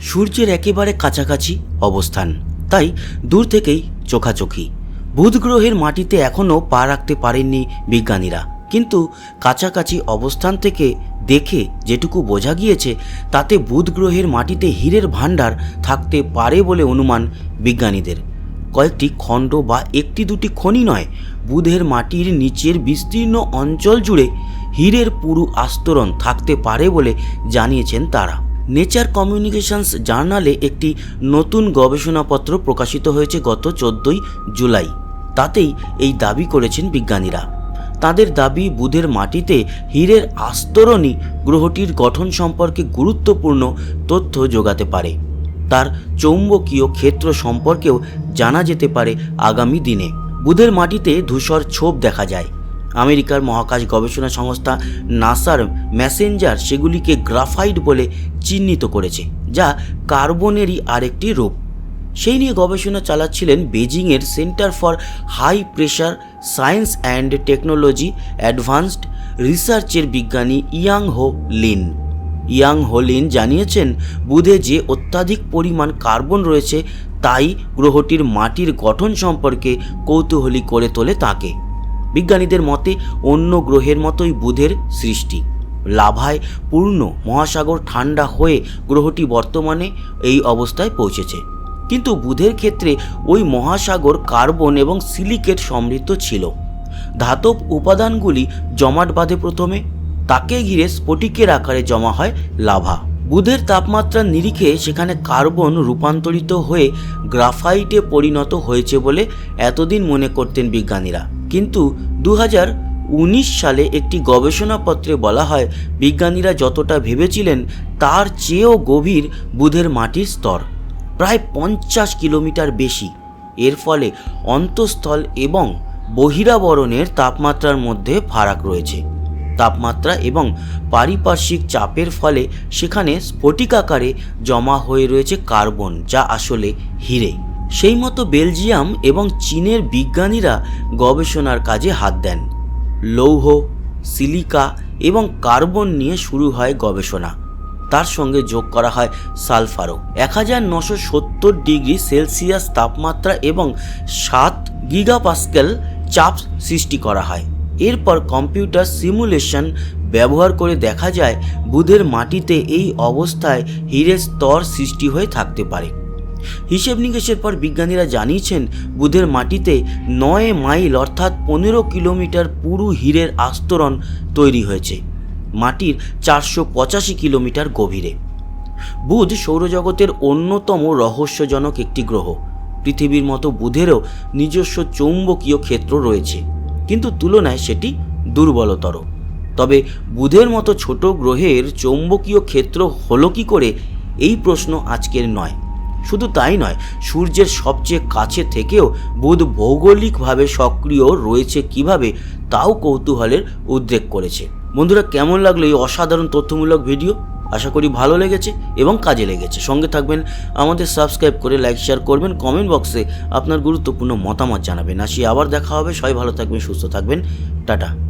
সূর্যের একেবারে কাছাকাছি অবস্থান। তাই দূর থেকেই চোখাচোখি। বুধ গ্রহের মাটিতে এখনও পা রাখতে পারেননি বিজ্ঞানীরা। কিন্তু কাছাকাছি অবস্থান থেকে দেখে যেটুকু বোঝা গিয়েছে, তাতে বুধ গ্রহের মাটিতে হীরের ভাণ্ডার থাকতে পারে বলে অনুমান বিজ্ঞানীদের। কয়েকটি খণ্ড বা একটি দুটি খনি নয়, বুধের মাটির নিচের বিস্তীর্ণ অঞ্চল জুড়ে হীরের পুরু আস্তরণ থাকতে পারে বলে জানিয়েছেন তারা। নেচার কমিউনিকেশনস জার্নালে একটি নতুন গবেষণাপত্র প্রকাশিত হয়েছে গত চোদ্দই জুলাই। তাতেই এই দাবি করেছেন বিজ্ঞানীরা। তাদের দাবি, বুধের মাটিতে হীরের আস্তরণই গ্রহটির গঠন সম্পর্কে গুরুত্বপূর্ণ তথ্য যোগাতে পারে। তার চৌম্বকীয় ক্ষেত্র সম্পর্কেও জানা যেতে পারে আগামী দিনে। বুধের মাটিতে ধূসর ছোপ দেখা যায়। আমেরিকার মহাকাশ গবেষণা সংস্থা নাসার ম্যাসেঞ্জার সেগুলিকে গ্রাফাইট বলে চিহ্নিত করেছে, যা কার্বনেরই আরেকটি রূপ। সেই নিয়ে গবেষণা চালাচ্ছিলেন বেজিংয়ের centre for high pressure science and technology advanced রিসার্চের বিজ্ঞানী ইয়াং হো লিন। ইয়াং হোলিন জানিয়েছেন, বুধে যে অত্যাধিক পরিমাণ কার্বন রয়েছে, তাই গ্রহটির মাটির গঠন সম্পর্কে কৌতূহলী করে তোলে তাকে। বিজ্ঞানীদের মতে, অন্য গ্রহের মতোই বুধের সৃষ্টি। লাভায় পূর্ণ মহাসাগর ঠান্ডা হয়ে গ্রহটি বর্তমানে এই অবস্থায় পৌঁছেছে। কিন্তু বুধের ক্ষেত্রে ওই মহাসাগর কার্বন এবং সিলিকেট সমৃদ্ধ ছিল। ধাতব উপাদানগুলি জমাট বাঁধে প্রথমে, তাকে ঘিরে স্ফটিকের আকারে জমা হয় লাভা। বুধের তাপমাত্রার নিরিখে সেখানে কার্বন রূপান্তরিত হয়ে গ্রাফাইটে পরিণত হয়েছে বলে এতদিন মনে করতেন বিজ্ঞানীরা। কিন্তু দু সালে একটি গবেষণাপত্রে বলা হয়, বিজ্ঞানীরা যতটা ভেবেছিলেন তার চেয়েও গভীর বুধের মাটির স্তর, প্রায় পঞ্চাশ কিলোমিটার বেশি। এর ফলে অন্তঃস্থল এবং বহিরাবরণের তাপমাত্রার মধ্যে ফারাক রয়েছে। তাপমাত্রা এবং পারিপার্শ্বিক চাপের ফলে সেখানে স্ফটিকাকারে জমা হয়ে রয়েছে কার্বন, যা আসলে হিরে। সেই মতো বেলজিয়াম এবং চীনের বিজ্ঞানীরা গবেষণার কাজে হাত দেন। লৌহ, সিলিকা এবং কার্বন নিয়ে শুরু হয় গবেষণা। তার সঙ্গে যোগ করা হয় সালফারও। এক হাজার নশো সত্তর ডিগ্রি সেলসিয়াস তাপমাত্রা এবং সাত গিগাপাস্কেল চাপ সৃষ্টি করা হয়। এরপর কম্পিউটার সিমুলেশন ব্যবহার করে দেখা যায়, বুধের মাটিতে এই অবস্থায় হীরের স্তর সৃষ্টি হয়ে থাকতে পারে। হিসেব নিকেশের পর বিজ্ঞানীরা জানিয়েছেন, বুধের মাটিতে নয় মাইল অর্থাৎ পনেরো কিলোমিটার পুরু হীরের আস্তরণ তৈরি হয়েছে। মাটির চারশো পঁচাশি কিলোমিটার গভীরে। বুধ সৌরজগতের অন্যতম রহস্যজনক একটি গ্রহ। পৃথিবীর মতো বুধেরও নিজস্ব চৌম্বকীয় ক্ষেত্র রয়েছে, কিন্তু তুলনায় সেটি দুর্বলতর। তবে বুধের মতো ছোট গ্রহের চৌম্বকীয় ক্ষেত্র হলো কি করে, এই প্রশ্ন আজকের নয়। শুধু তাই নয়, সূর্যের সবচেয়ে কাছে থেকেও বুধ ভৌগোলিকভাবে সক্রিয় রয়েছে কীভাবে, তাও কৌতূহলের উদ্রেক করেছে। বন্ধুরা, কেমন লাগল এই অসাধারণ তথ্যমূলক ভিডিও? আশা করি ভালো লেগেছে এবং কাজে লেগেছে। সঙ্গে থাকবেন, আমাদের সাবস্ক্রাইব করে লাইক, শেয়ার করবেন, কমেন্ট বক্সে আপনার গুরুত্বপূর্ণ মতামত জানাবেন। আসি আবার দেখা হবে। সবাই ভালো থাকবেন, সুস্থ থাকবেন। টাটা।